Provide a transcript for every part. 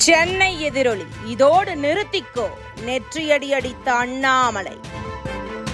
சென்னை எதிரொலி. இதோடு நிறுத்திக்கோ. நெற்றியடி அடித்த அண்ணாமலை.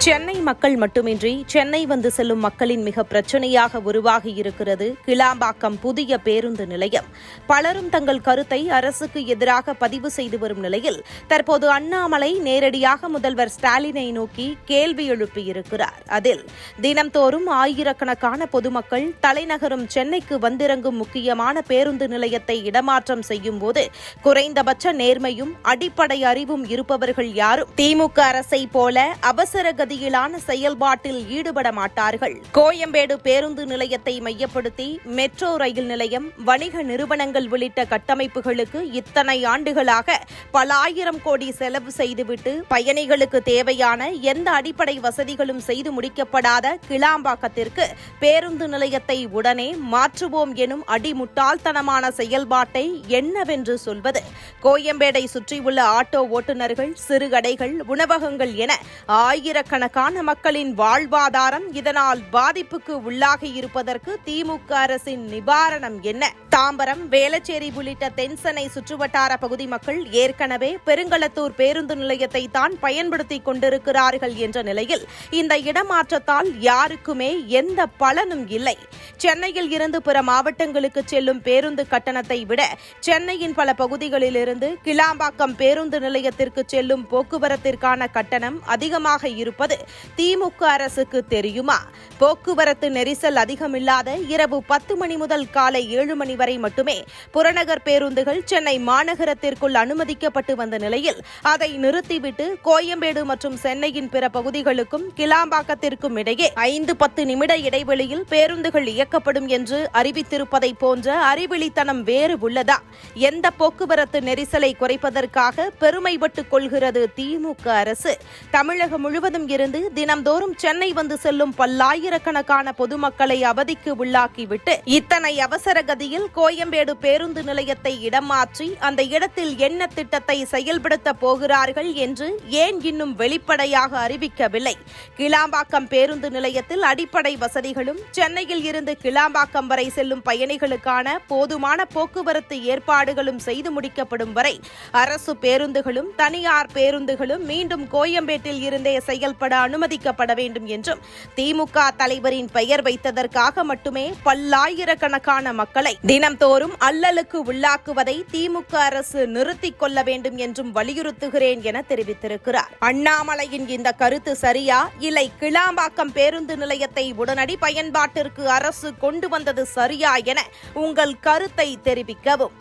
சென்னை மக்கள் மட்டுமின்றி சென்னை வந்து செல்லும் மக்களின் மிக பிரச்சனையாக உருவாகி இருக்கிறது கிளாம்பாக்கம் புதிய பேருந்து நிலையம். பலரும் தங்கள் கருத்தை அரசுக்கு எதிராக பதிவு செய்து வரும் நிலையில் தற்போது அண்ணாமலை நேரடியாக முதல்வர் ஸ்டாலினை நோக்கி கேள்வி எழுப்பியிருக்கிறார். அதில் தினம்தோறும் ஆயிரக்கணக்கான பொதுமக்கள் தலைநகரம் சென்னைக்கு வந்திறங்கும் முக்கியமான பேருந்து நிலையத்தை இடமாற்றம் செய்யும் போது குறைந்தபட்ச நேர்மையும் அடிப்படை அறிவும் இருப்பவர்கள் யாரும் திமுக அரசை போல அவசர கதியிலான செயல்பாட்டில் ஈடுபட மாட்டார்கள். கோயம்பேடு பேருந்து நிலையத்தை மையப்படுத்தி மெட்ரோ ரயில் நிலையம் வணிக நிறுவனங்கள் உள்ளிட்ட கட்டமைப்புகளுக்கு இத்தனை ஆண்டுகளாக பல ஆயிரம் கோடி செலவு செய்துவிட்டு பயணிகளுக்கு தேவையான எந்த அடிப்படை வசதிகளும் செய்து முடிக்கப்படாத கிளாம்பாக்கத்திற்கு பேருந்து நிலையத்தை உடனே மாற்றுவோம் எனும் அடிமுட்டாள்தனமான செயல்பாட்டை என்னவென்று சொல்வது? கோயம்பேடை சுற்றியுள்ள ஆட்டோ ஓட்டுநர்கள் சிறுகடைகள் உணவகங்கள் என ஆயிரக்கணக்கான மக்களின் வாழ்வாதாரம் இதனால் பாதிப்புக்கு உள்ளாகி இருப்பதற்கு திமுக அரசின் நிவாரணம் என்ன? தாம்பரம் வேளச்சேரி உள்ளிட்ட தென்சென்னை சுற்றுவட்டார பகுதி மக்கள் ஏற்கனவே பெருங்களத்தூர் பேருந்து நிலையத்தை தான் பயன்படுத்திக் கொண்டிருக்கிறார்கள் என்ற நிலையில் இந்த இடமாற்றத்தால் யாருக்குமே எந்த பலனும் இல்லை. சென்னையில் இருந்து பிற மாவட்டங்களுக்கு செல்லும் பேருந்து கட்டணத்தை விட சென்னையின் பல பகுதிகளிலிருந்து கிளாம்பாக்கம் பேருந்து நிலையத்திற்கு செல்லும் போக்குவரத்திற்கான கட்டணம் அதிகமாக இருப்பது என்பது திமுக அரசுக்கு தெரியுமா? போக்குவரத்து நெரிசல் அதிகமில்லாத இரவு பத்து மணி முதல் காலை ஏழு மணி வரை மட்டுமே புறநகர் பேருந்துகள் சென்னை மாநகரத்திற்குள் அனுமதிக்கப்பட்டு வந்த நிலையில் அதை நிறுத்திவிட்டு கோயம்பேடு மற்றும் சென்னையின் பிற பகுதிகளுக்கும் கிளாம்பாக்கத்திற்கும் இடையே ஐந்து பத்து நிமிட இடைவெளியில் பேருந்துகள் இயக்கப்படும் என்று அறிவித்திருப்பதை போன்ற அறிவிழித்தனம் வேறு உள்ளதா? எந்த போக்குவரத்து நெரிசலை குறைப்பதற்காக பெருமைப்பட்டுக் கொள்கிறது திமுக அரசு? தமிழகம் முழுவதும் இருந்து தினம்தோறும் சென்னை வந்து செல்லும் பல்லாயிரக்கணக்கான பொதுமக்களை அவதிக்கு உள்ளாக்கிவிட்டு இத்தனை அவசர கதியில் கோயம்பேடு பேருந்து நிலையத்தை இடம் மாற்றி அந்த இடத்தில் என்ன திட்டத்தை செயல்படுத்த போகிறார்கள் என்று ஏன் இன்னும் வெளிப்படையாக அறிவிக்கவில்லை. கிளாம்பாக்கம் பேருந்து நிலையத்தில் அடிப்படை வசதிகளும் சென்னையில் இருந்து கிளாம்பாக்கம் வரை செல்லும் பயணிகளுக்கான போதுமான போக்குவரத்து ஏற்பாடுகளும் செய்து முடிக்கப்படும் வரை அரசு பேருந்துகளும் தனியார் பேருந்துகளும் மீண்டும் கோயம்பேட்டில் இருந்தே செயல்பட அனுமதிக்கப்பட வேண்டும் என்றும் திமுக தலைவரின் பெயர் வைத்ததற்காக மட்டுமே பல்லாயிரக்கணக்கான மக்களை தினம்தோறும் அல்லலுக்கு உள்ளாக்குவதை திமுக அரசு நிறுத்திக் கொள்ள வேண்டும் என்றும் வலியுறுத்துகிறேன் என தெரிவித்திருக்கிறார். அண்ணாமலையின் இந்த கருத்து சரியா? இல்லை கிளாம்பாக்கம் பேருந்து நிலையத்தை உடனடி பயன்பாட்டிற்கு அரசு கொண்டு வந்தது சரியா என உங்கள் கருத்தை தெரிவிக்கவும்.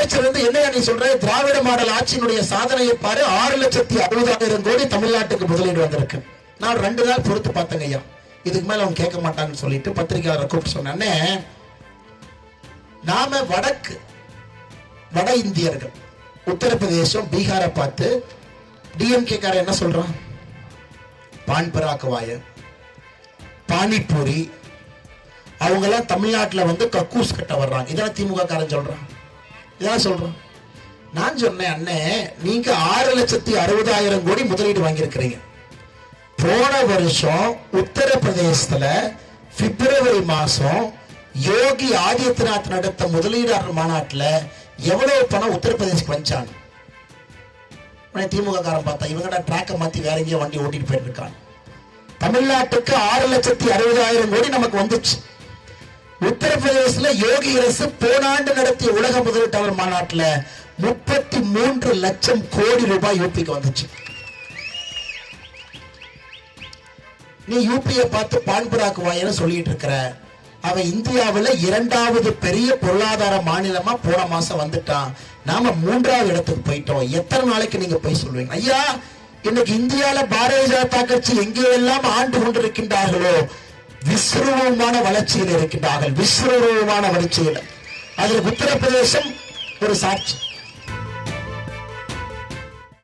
அமைச்சர் வந்து என்ன நீ சொல்ற? திராவிட மாடல் ஆட்சியினுடைய சாதனையை பாரு. ஆறு லட்சத்தி அறுபதாயிரம் கோடி தமிழ்நாட்டுக்கு முதலீடு வந்திருக்கு. நான் ரெண்டு நாள் பொறுத்து பார்த்தேங்க ஐயா. இதுக்கு மேல அவங்க கேட்க மாட்டாங்கன்னு சொல்லிட்டு பத்திரிகையாளரை கூப்பிட்டு சொன்னே நாம வடக்கு வட இந்தியர்கள் உத்தரப்பிரதேசம் பீகாரை பார்த்து டிஎம்கே கார என்ன சொல்றான்? பான் பானிபூரி அவங்க எல்லாம் தமிழ்நாட்டுல வந்து கக்கூஸ் கட்ட வர்றாங்க. இதெல்லாம் திமுக காரன் சொல்றான். இதான் சொல்றோம் நான் சொன்னேன் அண்ணே நீங்க ஆறு லட்சத்தி அறுபதாயிரம் கோடி முதலீடு வாங்கியிருக்கிறீங்க. போன வருஷம் உத்தரப்பிரதேசத்துல பிப்ரவரி மாசம் யோகி ஆதித்யநாத் நடத்த முதலீடாளர் மாநாட்டுல எவ்வளவு பணம் உத்தரப்பிரதேசக்கு வந்துச்சான் உடனே திமுக காரன் பார்த்தா இவங்க ட்ராக்கை மாத்தி வேற எங்கேயோ வண்டி ஓட்டிட்டு போயிட்டு இருக்கான். தமிழ்நாட்டுக்கு ஆறு லட்சத்தி அறுபதாயிரம் கோடி நமக்கு வந்துச்சு. உத்தரப்பிரதேசல யோகி அரசு போன ஆண்டு நடத்திய உலக முதலீட்டாளர் மாநாட்டுல முப்பத்தி மூன்று லட்சம் கோடி ரூபாய் யூபிக்கு வந்துச்சு. நீ யூபியை பார்த்து பான்புராக்குவாயன்னு சொல்லிட்டு இருக்கிற அவன் இந்தியாவில் இரண்டாவது பெரிய பொருளாதார மாநிலமா போன மாசம் வந்துட்டான். நாம மூன்றாவது இடத்துக்கு போயிட்டோம். எத்தனை நாளைக்கு நீங்க போய் சொல்லுவீங்க? ஐயா இன்னைக்கு இந்தியால பாரதிய ஜனதா கட்சி எங்கேயெல்லாம் ஆண்டு கொண்டிருக்கின்றார்களோ விஸ்வரூபமான வளர்ச்சியில் இருக்கின்றார்கள். விஸ்வரூபமான வளர்ச்சியில். அதில் உத்தரப்பிரதேசம் ஒரு சாட்சி.